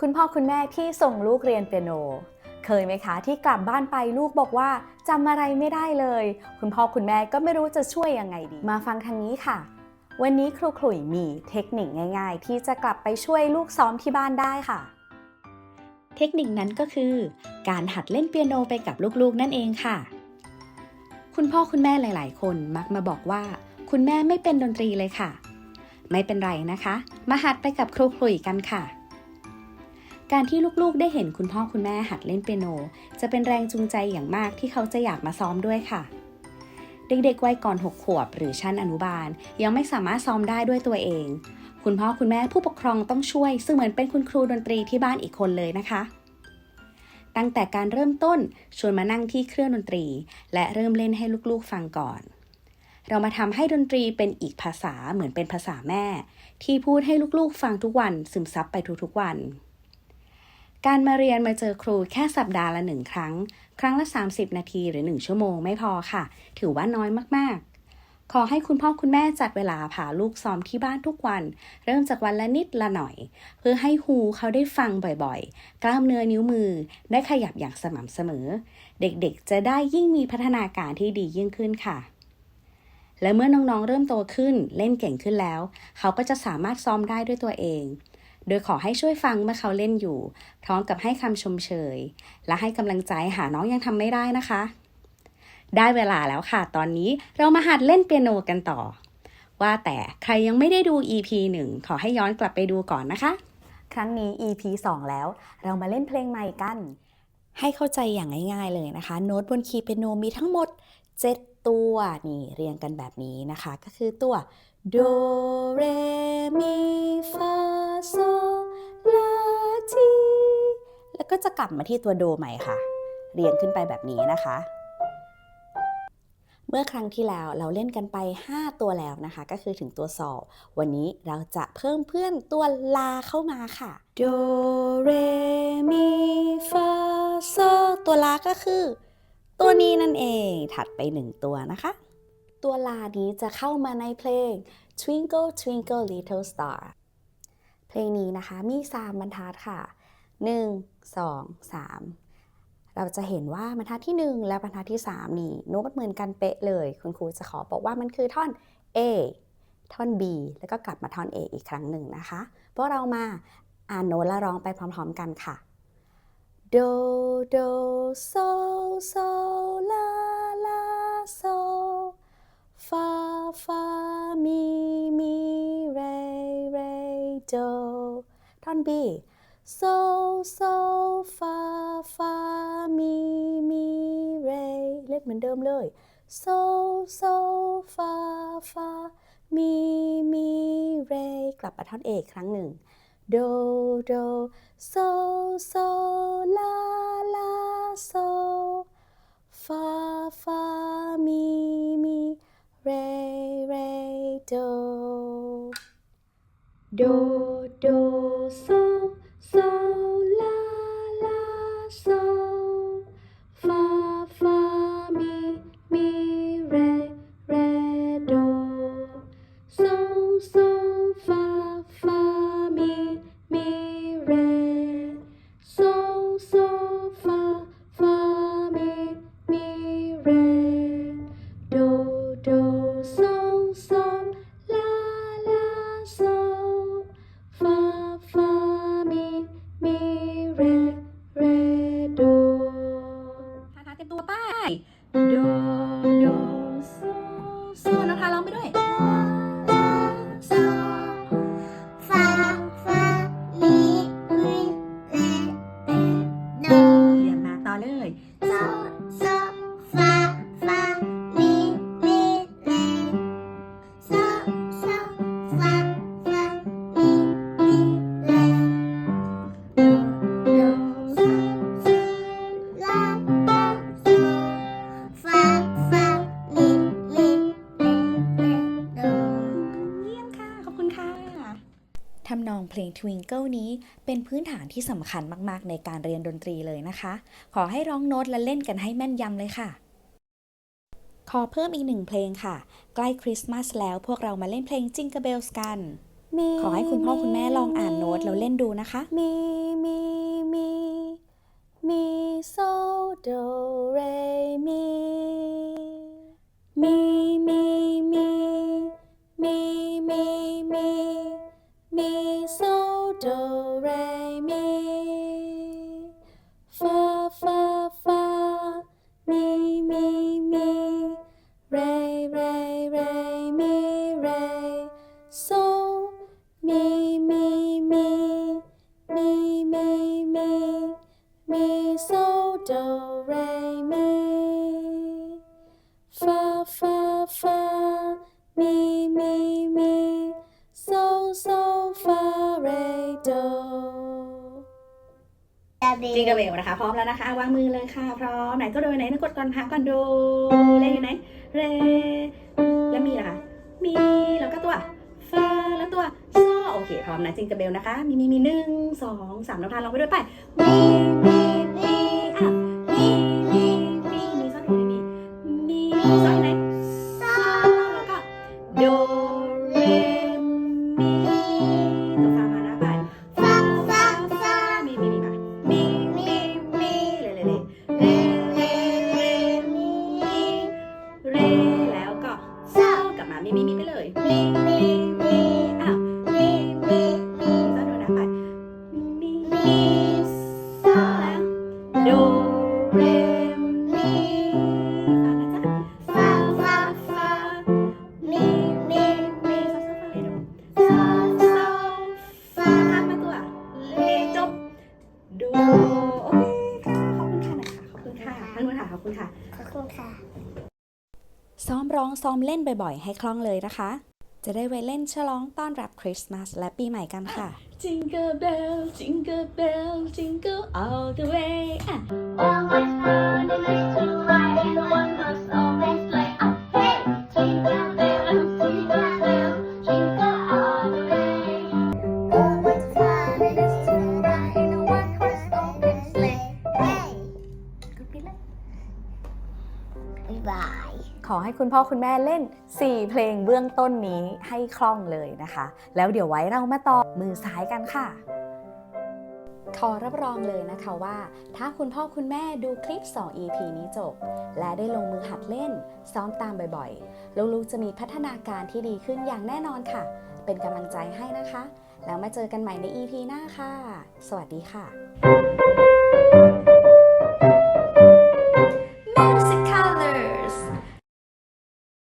คุณพ่อคุณแม่ที่ส่งลูกเรียนเปียโน เคยไหมคะที่กลับบ้านไปลูกบอกว่าจำอะไรไม่ได้เลย คุณพ่อคุณแม่ก็ไม่รู้จะช่วยยังไงดี มาฟังทางนี้ค่ะ วันนี้ครูขลุ่ยมีเทคนิคง่าย ๆ ที่จะกลับไปช่วยลูกซ้อมที่บ้านได้ค่ะ เทคนิคนั้นก็คือ การหัดเล่นเปียโนไปกับลูกๆนั่นเองค่ะ คุณพ่อคุณแม่หลาย ๆ คนมักมาบอกว่า คุณแม่ไม่เป็นดนตรีเลยค่ะ ไม่เป็นไรนะคะ มาหัดไปกับครูขลุ่ยกันค่ะ การที่ลูกๆได้เห็นคุณพ่อคุณแม่หัดเล่นเปียโน จะเป็นแรงจูงใจอย่างมากที่เขาจะอยากมาซ้อมด้วยค่ะ เด็กๆวัยก่อน 6 ขวบ หรือชั้นอนุบาล ยังไม่สามารถซ้อมได้ด้วยตัวเอง คุณพ่อคุณแม่ผู้ปกครองต้องช่วย ซึ่งเหมือนเป็นคุณครูดนตรีที่บ้านอีกคนเลยนะคะ ตั้งแต่การเริ่มต้นชวนมานั่งที่เครื่องดนตรี และเริ่มเล่นให้ลูกๆฟังก่อนเรามาทำให้ดนตรีเป็นอีกภาษาเหมือนเป็นภาษาแม่ ที่พูดให้ลูกๆฟังทุกวันซึมซับไปทุกๆวัน การมาเรียนมาเจอครูแค่สัปดาห์ละหนึ่งครั้ง ครั้งละ 30 นาทีหรือ 1 ชั่วโมงไม่พอค่ะ ถือว่าน้อยมากๆ ขอให้คุณพ่อคุณแม่จัดเวลาพาลูกซ้อมที่บ้านทุกวัน เริ่มจากวันละนิดละหน่อย เพื่อให้หูเขาได้ฟังบ่อยๆ กล้ามเนื้อนิ้วมือ ได้ขยับอย่างสม่ำเสมอ เด็กๆ จะได้ยิ่งมีพัฒนาการที่ดียิ่งขึ้นค่ะและเมื่อน้องๆ เริ่มโตขึ้นเล่นเก่งขึ้นแล้ว เขาก็จะสามารถซ้อมได้ด้วยตัวเอง โดยขอให้ช่วยฟังเมื่อเขาเล่นอยู่ พร้อมกับให้คำชมเชย และให้กำลังใจหาน้องยังทำไม่ได้นะคะ ได้เวลาแล้วค่ะ ตอนนี้เรามาหัดเล่นเปียโนกันต่อ ว่าแต่ใครยังไม่ได้ดู EP 1 ขอให้ย้อนกลับไปดูก่อนนะคะ ครั้งนี้ EP 2 แล้ว เรามาเล่นเพลงใหม่กัน ให้เข้าใจอย่างง่าย ๆ เลยนะคะ โน้ตบนคีย์เปียโนมีทั้งหมด 7 ตัวนี่เรียงกันแบบนี้นะคะ ก็คือตัวโดเรมีฟา ก็จะกลับมาที่ตัวโดใหม่ค่ะ เรียงขึ้นไปแบบนี้นะคะ เมื่อครั้งที่แล้วเราเล่นกันไป 5 ตัวแล้วนะคะ ก็คือถึงตัวซอบวันนี้เราจะเพิ่มเพื่อนตัวลาเข้ามาค่ะโดเรมีฟาโซตัวลาก็คือ ตัวนี้นั่นเองถัดไป 1 ตัวนะคะ ตัวลานี้จะเข้ามาในเพลง Twinkle Twinkle Little Star เพลงนี้นะคะมี 3 บรรทัดค่ะ 1 2 3 เราจะเห็นว่าบรรทัดที่ 1 และบรรทัดที่ 3 นี่โน้ตเหมือนกันเป๊ะเลย คุณครูจะขอบอกว่ามันคือท่อน A ท่อน B แล้วก็กลับมาท่อน A อีกครั้งหนึ่งนะคะพวกเรามาอ่านโน้ตและร้องไปพร้อม ๆ กันค่ะ do do so so la la so fa fa mi mi re re do ท่อน B โซโซฟาฟามีมีเรเล็กเหมือนเดิมเลยโซโซฟาฟามีมีเรกลับมาท่อนเอกครั้งหนึ่งโดโดโซโซลาลาโซฟาฟามีมีเรเรโดโดโดโซ so ทำนองเพลง Twinkle นี้เป็นพื้นฐานที่สำคัญมาก ๆ ในการเรียนดนตรีเลยนะคะ ขอให้ร้องโน้ตและเล่นกันให้แม่นยำเลยค่ะ ขอเพิ่มอีกหนึ่งเพลงค่ะ ใกล้คริสต์มาสแล้วพวกเรามาเล่นเพลง Jingle Bells กัน ขอให้คุณพ่อคุณแม่ลองอ่านโน้ตแล้วเล่นดูนะคะ มีมีมีมีโซโดเรมีมีมีมีมีมีมี มีโซโซฟาเรโดจิงกระเบลนะคะ พร้อมแล้วนะคะวางมือเลยค่ะพร้อมไหนก็โดยไหนนึกกดก่อนพักก่อนดูเลอยู่ไหนเรแล้วมีนะคะมีแล้วก็ตัวฟาแล้วตัวโซโอเคพร้อมนะจิงกระเบลนะคะ มีมีมีหนึ่งสองสามน้ำทานลองไปด้วยไปมีมี เรมีตัวฟามานะไปฟาฟาฟามีมีมีมามีมีมีเลเลเลเลเลมีเรแล้วก็โซกลับมามีมีมีไปเลยมีมี อมร้องซ้อมเล่นบ่อยๆ ให้คล่องเลยนะคะ จะได้ไว้เล่นฉลองต้อนรับคริสต์มาสและปีใหม่กันค่ะ Jingle bell jingle bell jingle all the way อะ Always fun it is to ride in one คุณพ่อคุณแม่เล่น 4 เพลงเบื้องต้นนี้ให้คล่องเลยนะคะ แล้วเดี๋ยวไว้เรามาต่อมือซ้ายกันค่ะขอรับรองเลยนะคะว่า ถ้าคุณพ่อคุณแม่ดูคลิป 2 EP นี้จบ และได้ลงมือหัดเล่น ซ้อมตามบ่อยๆ ลูกๆ จะมีพัฒนาการที่ดีขึ้นอย่างแน่นอนค่ะ เป็นกำลังใจให้นะคะ แล้วมาเจอกันใหม่ใน EP หน้าค่ะ สวัสดีค่ะ